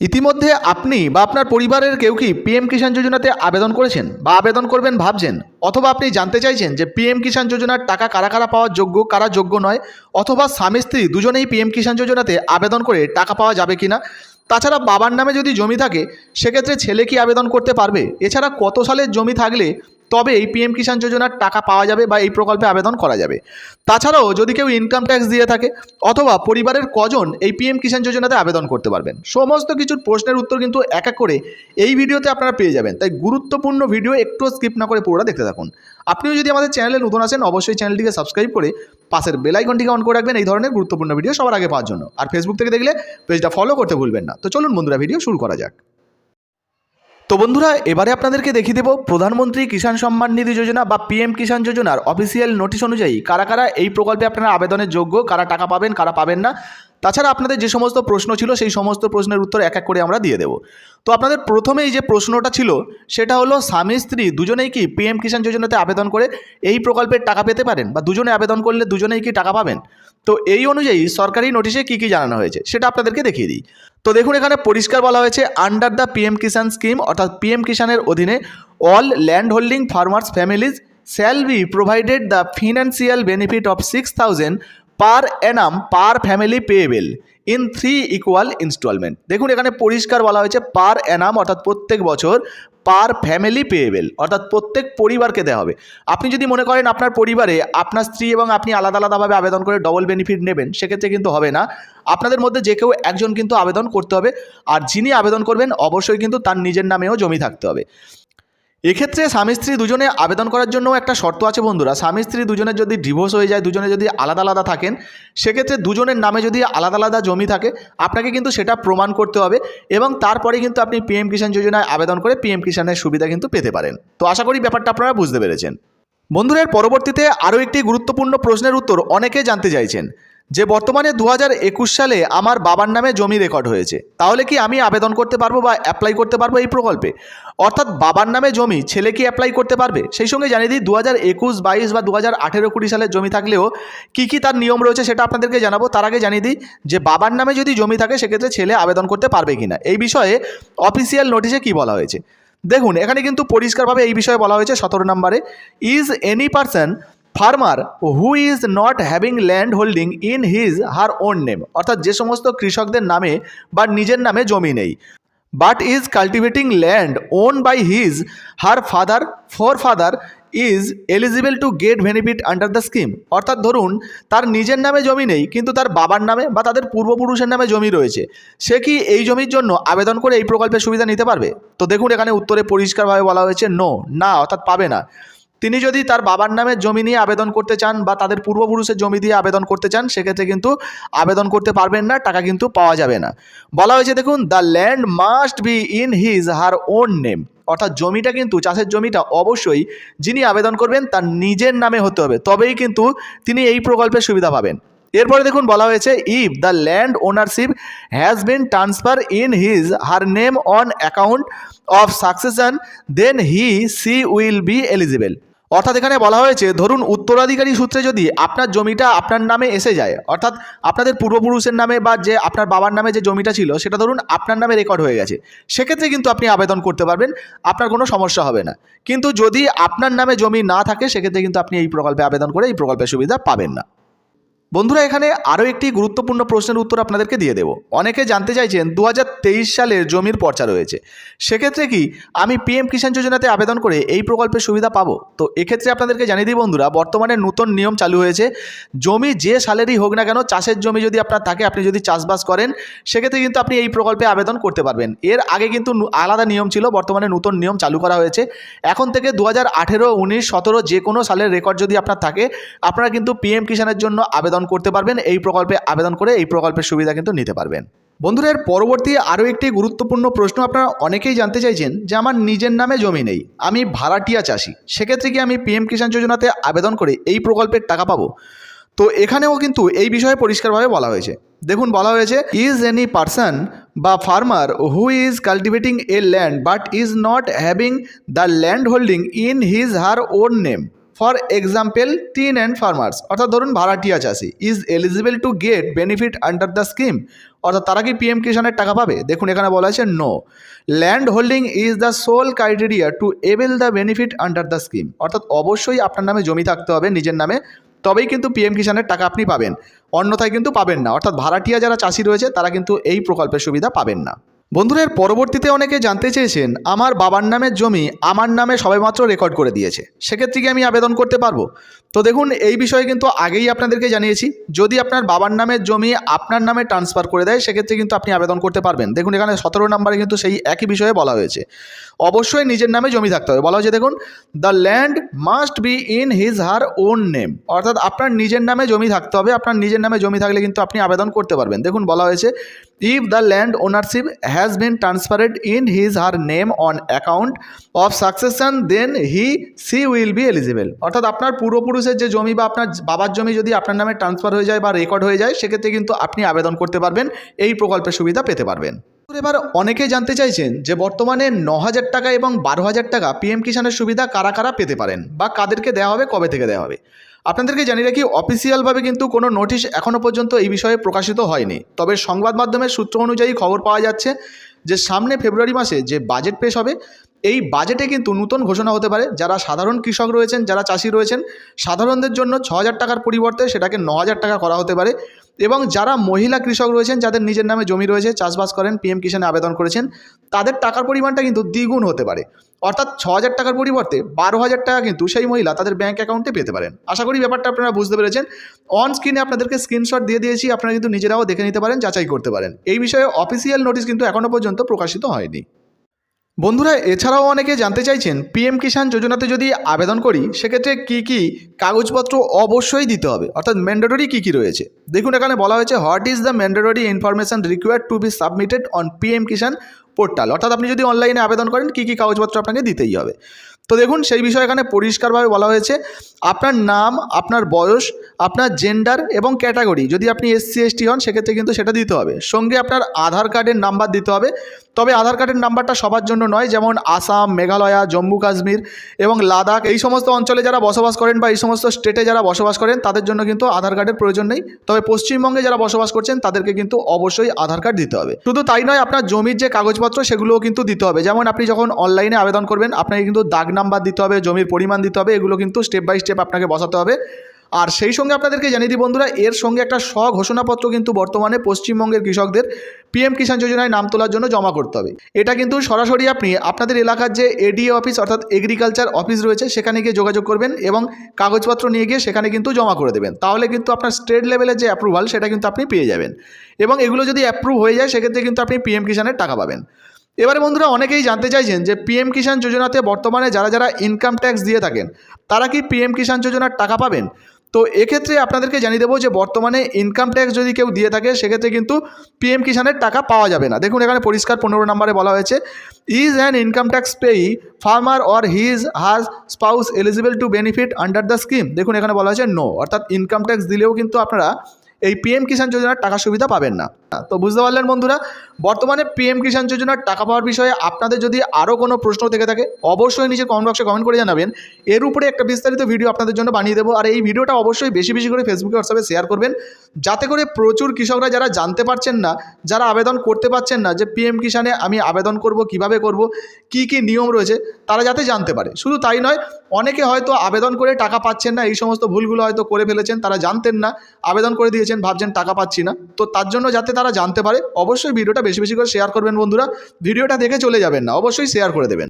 ইতিমধ্যে আপনি বা আপনার পরিবারের কেউ কি পিএম কিষাণ যোজনাতে আবেদন করেছেন বা আবেদন করবেন ভাবছেন? অথবা আপনি জানতে চাইছেন যে পিএম কিষাণ যোজনার টাকা কারা কারা পাওয়ার যোগ্য, কারা যোগ্য নয়? অথবা স্বামী স্ত্রী দুজনেই পিএম কিষাণ যোজনাতে আবেদন করে টাকা পাওয়া যাবে কি না তাছাড়া বাবার নামে যদি জমি থাকে, সেক্ষেত্রে ছেলে কি আবেদন করতে পারবে? এছাড়া কত সালের জমি থাকলে তবে এই পিএম কিষাণ যোজনার টাকা পাওয়া যাবে বা এই প্রকল্পে আবেদন করা যাবে। তাছাড়াও যদি কেউ ইনকাম ট্যাক্স দিয়ে থাকে অথবা পরিবারের কজন এই পিএম কিষাণ যোজনাতে আবেদন করতে পারবেন। সমস্ত কিছুর প্রশ্নের উত্তর কিন্তু এক এক করে এই ভিডিওতে আপনারা পেয়ে যাবেন। তাই গুরুত্বপূর্ণ ভিডিও একটু স্কিপ না করে পুরোটা দেখতে থাকুন। আপনিও যদি আমাদের চ্যানেলে নতুন আসেন, অবশ্যই চ্যানেলটিকে সাবস্ক্রাইব করে পাশের বেল আইকনটিকে অন করে রাখবেন এই ধরনের গুরুত্বপূর্ণ ভিডিও সবার আগে পাওয়ার জন্য। আর ফেসবুক থেকে দেখলে পেজটা ফলো করতে ভুলবেন না। তো চলুন বন্ধুরা ভিডিও শুরু করা যাক। তো বন্ধুরা, এবারে আপনাদেরকে দেখিয়ে দেব প্রধানমন্ত্রী কিষাণ সম্মান নিধি যোজনা বা পিএম কিষাণ যোজনার অফিসিয়াল নোটিশ অনুযায়ী কারা কারা এই প্রকল্পে আপনারা আবেদনের যোগ্য, কারা টাকা পাবেন, কারা পাবেন না। তাছাড়া আপনাদের যে সমস্ত প্রশ্ন ছিল, সেই সমস্ত প্রশ্নের উত্তর এক এক করে আমরা দিয়ে দেবো। তো আপনাদের প্রথমেই যে প্রশ্নটা ছিল, সেটা হলো, স্বামী, স্ত্রী দুজনেই কি পিএম কিষাণ যোজনাতে আবেদন করে এই প্রকল্পের টাকা পেতে পারেন? বা দুজনে আবেদন করলে দুজনেই কি টাকা পাবেন? তো এই অনুযায়ী সরকারি নোটিশে কী কী জানানো হয়েছে, সেটা আপনাদেরকে দেখিয়ে দিই। তো দেখুন, এখানে পরিষ্কার বলা হয়েছে under the PM Kisan scheme অর্থাৎ পিএম কিষাণের অধীনে all land holding farmers families shall be provided the financial benefit of six thousand per annum, per family payable in three equal instalment. দেখুন, এখানে পরিষ্কার বলা হয়েছে পার অ্যানাম, অর্থাৎ প্রত্যেক বছর পার ফ্যামিলি পেয়েবেল, অর্থাৎ প্রত্যেক পরিবারকে দেওয়া হবে। আপনি যদি মনে করেন আপনার পরিবারে আপনার স্ত্রী এবং আপনি আলাদা আলাদাভাবে আবেদন করে ডবল বেনিফিট নেবেন, সেক্ষেত্রে কিন্তু হবে না। আপনাদের মধ্যে যে কেউ একজন কিন্তু আবেদন করতে হবে, আর যিনি আবেদন করবেন, অবশ্যই কিন্তু তার নিজের নামেও জমি থাকতে হবে। এক্ষেত্রে স্বামী স্ত্রী দুজনে আবেদন করার জন্য একটা শর্ত আছে বন্ধুরা। স্বামী স্ত্রী দুজনের যদি ডিভোর্স হয়ে যায়, দুজনে যদি আলাদা আলাদা থাকেন, সেক্ষেত্রে দুজনের নামে যদি আলাদা আলাদা জমি থাকে, আপনাকে কিন্তু সেটা প্রমাণ করতে হবে এবং তারপরে কিন্তু আপনি পিএম কিষাণ যোজনায় আবেদন করে পিএম কিষাণের সুবিধা কিন্তু পেতে পারেন। তো আশা করি ব্যাপারটা আপনারা বুঝতে পেরেছেন। বন্ধুরা পরবর্তীতে আরও একটি গুরুত্বপূর্ণ প্রশ্নের উত্তর অনেকে জানতে চাইছেন। যে বর্তমানে দু সালে আমার বাবার নামে জমি রেকর্ড হয়েছে, তাহলে কি আমি আবেদন করতে পারব বা অ্যাপ্লাই করতে পারব এই প্রকল্পে? অর্থাৎ বাবার নামে জমি ছেলে কি অ্যাপ্লাই করতে পারবে? সেই সঙ্গে জানিয়ে দিই দু হাজার একুশ বাইশ বা দু হাজার আঠেরো কুড়ি সালের জমি থাকলেও কী কী তার নিয়ম রয়েছে সেটা আপনাদেরকে জানাব। তার আগে জানিয়ে দিই যে বাবার নামে যদি জমি থাকে, সেক্ষেত্রে ছেলে আবেদন করতে পারবে কি না এই বিষয়ে অফিসিয়াল নোটিশে কি বলা হয়েছে? দেখুন, এখানে কিন্তু পরিষ্কারভাবে এই বিষয়ে বলা হয়েছে সতেরো নম্বরে is any person farmer who is not having land holding in his her own name অর্থাৎ যে সমস্ত কৃষকদের নামে বা নিজের নামে জমি নেই but is cultivating land own by his her father for father is eligible to get benefit under the scheme অর্থাৎ ধরুন, তার নিজের নামে জমি নেই, কিন্তু তার বাবার নামে বা তাদের পূর্বপুরুষের নামে জমি রয়েছে, সে কি এই জমির জন্য আবেদন করে এই প্রকল্পের সুবিধা নিতে পারবে? তো দেখুন, এখানে উত্তরে পরিষ্কারভাবে বলা হয়েছে নো না, অর্থাৎ পাবে না। তিনি যদি তার বাবার নামে জমি নিয়ে আবেদন করতে চান বা তাদের পূর্বপুরুষের জমি দিয়ে আবেদন করতে চান, সেক্ষেত্রে কিন্তু আবেদন করতে পারবেন না, টাকা কিন্তু পাওয়া যাবে না। বলা হয়েছে, দেখুন the land must be in his her own name অর্থাৎ জমিটা কিন্তু, চাষের জমিটা অবশ্যই যিনি আবেদন করবেন, তার নিজের নামে হতে হবে। তবেই কিন্তু তিনি এই প্রকল্পের সুবিধা পাবেন। এরপরে দেখুন, বলা হয়েছে if the land ownership has been transfer in his her name on account of succession then he she will be eligible অর্থাৎ এখানে বলা হয়েছে, ধরুন উত্তরাধিকারী সূত্রে যদি আপনার জমিটা আপনার নামে এসে যায়, অর্থাৎ আপনাদের পূর্বপুরুষের নামে বা যে আপনার বাবার নামে যে জমিটা ছিল, সেটা ধরুন আপনার নামে রেকর্ড হয়ে গেছে, সেক্ষেত্রে কিন্তু আপনি আবেদন করতে পারবেন, আপনার কোনো সমস্যা হবে না। কিন্তু যদি আপনার নামে জমি না থাকে, সেক্ষেত্রে কিন্তু আপনি এই প্রকল্পে আবেদন করে এই প্রকল্পের সুবিধা পাবেন না। বন্ধুরা, এখানে আরও একটি গুরুত্বপূর্ণ প্রশ্নের উত্তর আপনাদেরকে দিয়ে দেবো। অনেকে জানতে চাইছেন দু সালের জমির পর্চা রয়েছে। সেক্ষেত্রে কি আমি পিএম কিষাণ যোজনাতে আবেদন করে এই প্রকল্পের সুবিধা পাবো? তো এক্ষেত্রে আপনাদেরকে জানিয়ে দিই বন্ধুরা, বর্তমানে নতুন নিয়ম চালু হয়েছে। জমি যে সালেরই হোক না কেন, চাষের জমি যদি আপনার থাকে, আপনি যদি চাষবাস করেন, সেক্ষেত্রে কিন্তু আপনি এই প্রকল্পে আবেদন করতে পারবেন। এর আগে কিন্তু আলাদা নিয়ম ছিল, বর্তমানে নতুন নিয়ম চালু করা হয়েছে। এখন থেকে দু হাজার আঠেরো, উনিশ, সতেরো যে কোনো সালের রেকর্ড যদি আপনার থাকে, আপনারা কিন্তু পিএম কিষাণের জন্য আবেদন করতে পারবেন, এই প্রকল্পে আবেদন করে এই প্রকল্পের সুবিধা কিন্তু নিতে পারবেন। বন্ধুরা, এর পরবর্তী আরও একটি গুরুত্বপূর্ণ প্রশ্ন আপনারা অনেকেই জানতে চাইছেন যে, আমার নিজের নামে জমি নেই, আমি ভাড়াটিয়া চাষি, সেক্ষেত্রে কি আমি পিএম কিষাণ যোজনাতে আবেদন করে এই প্রকল্পের টাকা পাবো? তো এখানেও কিন্তু এই বিষয়ে পরিষ্কারভাবে বলা হয়েছে। দেখুন, বলা হয়েছে ইজ এনি পারসন বা farmer who is cultivating a land but is not having the land holding in his her own name for example tenant farmers অর্থাৎ ধরুন ভাড়াটিয়া চাষি is eligible to get benefit under the scheme অর্থাৎ তারা কি PM কিষানের টাকা পাবে? দেখুন এখানে বলা আছে no land holding is the sole criteria to avail the benefit under the scheme অর্থাৎ অবশ্যই আপনার নামে জমি থাকতে হবে নিজের নামে, তবেই কিন্তু পিএম কিষানের টাকা আপনি পাবেন। অন্যথায় কিন্তু পাবেন না, অর্থাৎ ভাড়াটিয়া যারা চাষি রয়েছে, তারা কিন্তু এই প্রকল্পের সুবিধা পাবেন না। বন্ধুরা পরবর্তীতে অনেকে জানতে চেয়েছেন, আমার বাবার নামের জমি আমার নামে সবেমাত্র রেকর্ড করে দিয়েছে। সেক্ষেত্রে কি আমি আবেদন করতে পারব? তো দেখুন, এই বিষয়ে কিন্তু আগেই আপনাদেরকে জানিয়েছি, যদি আপনার বাবার নামের জমি আপনার নামে ট্রান্সফার করে দেয়, সেক্ষেত্রে কিন্তু আপনি আবেদন করতে পারবেন। দেখুন, এখানে সতেরো নম্বরে কিন্তু সেই একই বিষয়ে বলা হয়েছে। অবশ্যই নিজের নামে জমি থাকতে হবে। বলা হয়েছে, দেখুন the land must be in his her own name অর্থাৎ আপনার নিজের নামে জমি থাকতে হবে। আপনার নিজের নামে জমি থাকলে কিন্তু আপনি আবেদন করতে পারবেন। দেখুন, বলা হয়েছে if the land ownership has been transferred in his her name on account of succession then he she will be eligible অর্থাৎ আপনার পূর্বপুরুষের যে জমি বা আপনার বাবার জমি যদি আপনার নামে ট্রান্সফার হয়ে যায় বা রেকর্ড হয়ে যায়, সেক্ষেত্রে কিন্তু আপনি আবেদন করতে পারবেন, এই প্রকল্পের সুবিধা পেতে পারবেন। এবার অনেকেই জানতে চাইছেন যে বর্তমানে ন হাজার টাকা এবং বারো হাজার টাকা পিএম কিষানের সুবিধা কারা কারা পেতে পারেন বা কাদেরকে দেওয়া হবে, কবে থেকে দেওয়া হবে? আপনাদেরকে জানিয়ে রাখি অফিসিয়ালভাবে কিন্তু কোনো নোটিশ এখনও পর্যন্ত এই বিষয়ে প্রকাশিত হয়নি। তবে সংবাদ মাধ্যমের সূত্র অনুযায়ী খবর পাওয়া যাচ্ছে যে, সামনে ফেব্রুয়ারি মাসে যে বাজেট পেশ হবে এই বাজেটে কিন্তু নতুন ঘোষণা হতে পারে। যারা সাধারণ কৃষক রয়েছেন, যারা চাষি রয়েছেন, সাধারণদের জন্য ছ টাকার পরিবর্তে সেটাকে ন টাকা করা হতে পারে এবং যারা মহিলা কৃষক রয়েছেন, যাদের নিজের নামে জমি রয়েছে, চাষবাস করেন পিএম কিষানে আবেদন করেছেন, তাদের টাকার পরিমাণটা কিন্তু দ্বিগুণ হতে পারে। অর্থাৎ ছ হাজার টাকার পরিবর্তে বারো হাজার টাকা কিন্তু সেই মহিলা তাদের ব্যাঙ্ক অ্যাকাউন্টে পেতে পারেন। আশা করি ব্যাপারটা আপনারা বুঝতে পেরেছেন। অন স্ক্রিনে আপনাদেরকে স্ক্রিনশট দিয়ে দিয়েছি, আপনারা কিন্তু নিজেরাও দেখে নিতে পারেন, যাচাই করতে পারেন। এই বিষয়ে অফিসিয়াল নোটিশ কিন্তু এখনও পর্যন্ত প্রকাশিত হয়নি। বন্ধুরা, এছাড়াও অনেকে জানতে চাইছেন, পিএম কিষাণ যোজনাতে যদি আবেদন করি, সেক্ষেত্রে কি কি কাগজপত্র অবশ্যই দিতে হবে? অর্থাৎ ম্যান্ডেটরি কি কি রয়েছে? দেখুন, এখানে বলা হয়েছে what is the mandatory information required to be submitted on PM Kisan portal. অর্থাৎ আপনি যদি অনলাইনে আবেদন করেন, কী কী কাগজপত্র আপনাকে দিতেই হবে। তো দেখুন, সেই বিষয়ে এখানে পরিষ্কারভাবে বলা হয়েছে, আপনার নাম, আপনার বয়স, আপনার জেন্ডার এবং ক্যাটাগরি যদি আপনি এসসি এসটি হন, সেক্ষেত্রে কিন্তু সেটা দিতে হবে। সঙ্গে আপনার আধার কার্ডের নাম্বার দিতে হবে। তবে আধার কার্ডের নাম্বারটা সবার জন্য নয়, যেমন আসাম, মেঘালয়া, জম্মু, কাশ্মীর এবং লাদাখ। এই সমস্ত অঞ্চলে যারা বসবাস করেন বা এই সমস্ত স্টেটে যারা বসবাস করেন, তাদের জন্য কিন্তু আধার কার্ডের প্রয়োজন নেই। তবে পশ্চিমবঙ্গে যারা বসবাস করছেন, তাদেরকে কিন্তু অবশ্যই আধার কার্ড দিতে হবে। শুধু তাই নয়, আপনার জমির যে কাগজপত্র সেগুলোও কিন্তু দিতে হবে। যেমন আপনি যখন অনলাইনে আবেদন করবেন, আপনাকে কিন্তু দাগ নাম্বার দিতে হবে, জমির পরিমাণ দিতে হবে, এগুলো কিন্তু স্টেপ বাই স্টেপ আপনাকে বসাতে হবে। আর সেই সঙ্গে আপনাদেরকে জানিয়ে দিই বন্ধুরা, এর সঙ্গে একটা স্বঘোষণাপত্র কিন্তু বর্তমানে পশ্চিমবঙ্গের কৃষকদের পিএম কিষাণ যোজনায় নাম তোলার জন্য জমা করতে হবে। এটা কিন্তু সরাসরি আপনি আপনাদের এলাকার যে এডিএ অফিস অর্থাৎ এগ্রিকালচার অফিস রয়েছে, সেখানে গিয়ে যোগাযোগ করবেন এবং কাগজপত্র নিয়ে গিয়ে সেখানে কিন্তু জমা করে দেবেন। তাহলে কিন্তু আপনার স্টেট লেভেলের যে অ্যাপ্রুভাল সেটা কিন্তু আপনি পেয়ে যাবেন। এবং এগুলো যদি অ্যাপ্রুভ হয়ে যায়, সেক্ষেত্রে কিন্তু আপনি পিএম কিষাণের টাকা পাবেন। এবারে বন্ধুরা, অনেকেই জানতে চাইছেন যে পিএম কিষাণ যোজনাতে বর্তমানে যারা যারা ইনকাম ট্যাক্স দিয়ে থাকেন, তারা কি পিএম কিষাণ যোজনার টাকা পাবেন? তো এক্ষেত্রে আপনাদেরকে জানিয়ে দেবো যে বর্তমানে ইনকাম ট্যাক্স যদি কেউ দিয়ে থাকে, সেক্ষেত্রে কিন্তু পিএম কিষাণের টাকা পাওয়া যাবে না। দেখুন, এখানে পরিষ্কার পনেরো নম্বরে বলা হয়েছে is an income tax pay farmer or his has spouse eligible to benefit under the scheme দেখুন, এখানে বলা হয়েছে নো অর্থাৎ ইনকাম ট্যাক্স দিলেও কিন্তু আপনারা এই পিএম কিষাণ যোজনার টাকা সুবিধা পাবেন না। তো বুঝতে পারলেন বন্ধুরা? বর্তমানে পিএম কিষাণ যোজনার টাকা পাওয়ার বিষয়ে আপনাদের যদি আরও কোনো প্রশ্ন থেকে থাকে, অবশ্যই নিচে কমেন্ট বক্সে কমেন্ট করে জানাবেন। এর উপরে একটা বিস্তারিত ভিডিও আপনাদের জন্য বানিয়ে দেবো, আর এই ভিডিওটা অবশ্যই বেশি বেশি করে ফেসবুকে হোয়াটসঅ্যাপে শেয়ার করবেন। যাতে করে প্রচুর কৃষকরা যারা জানতে পারছেন না, যারা আবেদন করতে পারছেন না যে পিএম কিষাণে আমি আবেদন করব, কীভাবে করব, কি কি নিয়ম রয়েছে, তারা যাতে জানতে পারে। শুধু তাই নয়, অনেকে হয়তো আবেদন করে টাকা পাচ্ছেন না, এই সমস্ত ভুলগুলো হয়তো করে ফেলেছেন, তারা জানতেন না, আবেদন করে দিয়েছেন, ভাবছেন টাকা পাচ্ছি না। তো তার জন্য যাতে তারা জানতে পারে, অবশ্যই ভিডিওটা বেশি বেশি করে শেয়ার করবেন বন্ধুরা। ভিডিওটা দেখে চলে যাবেন না, অবশ্যই শেয়ার করে দেবেন।